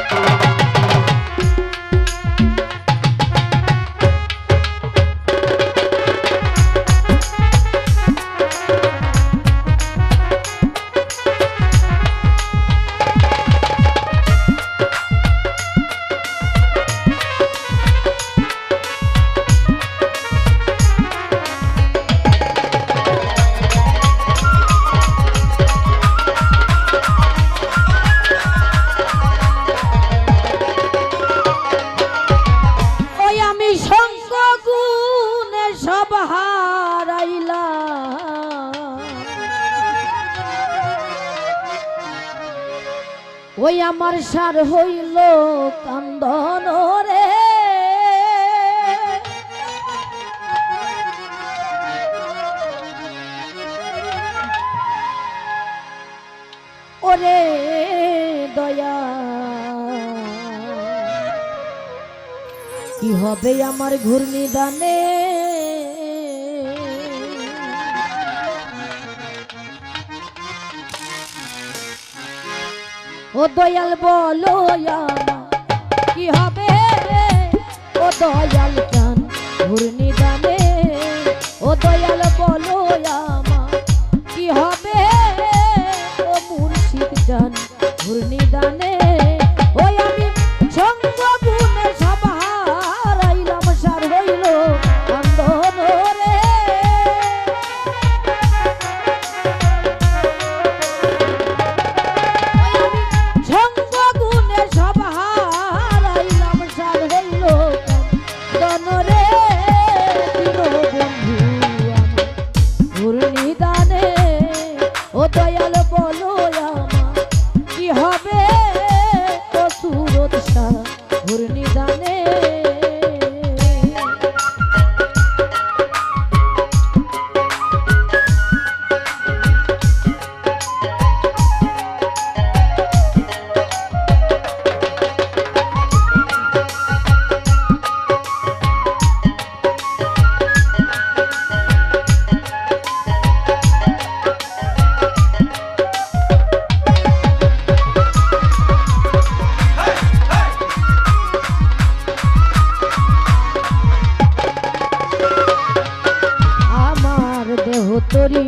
ওই ওই আমার সার হইল কান্দন রে। ওরে দয়া কি হবে আমার ঘূর্ণি দানে ও দয়াল বলো কি হবে ও দয়াল চান ঘূর্ণি দানে ও দয়াল বলো কি হবে ও মুর্শিদ চান ঘূর্ণি দানে দেহ তরি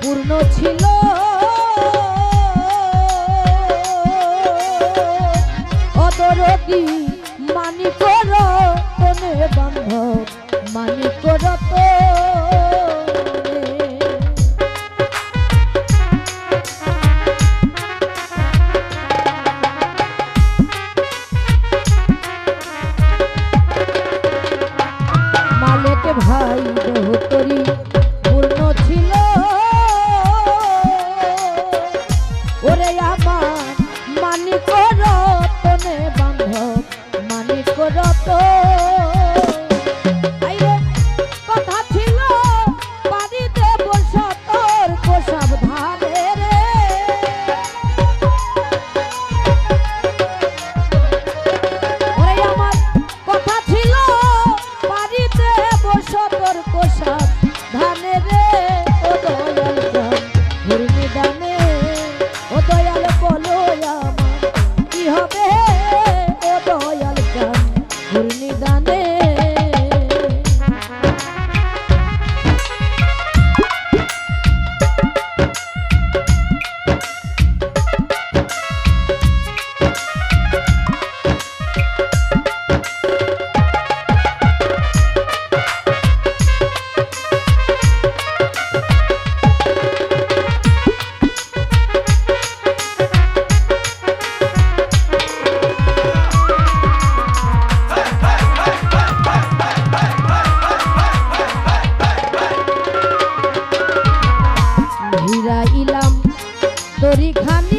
পূর্ণ ছিল। অদরদি মানি কর তনে বান্ধব মানি কর Yeah! করি খানি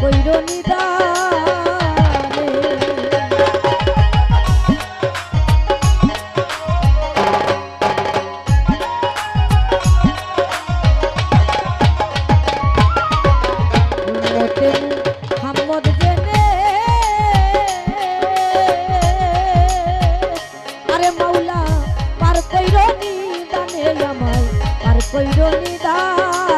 কইরো নিদা কইরো নিদানে আমায় আর কইরো নিদান।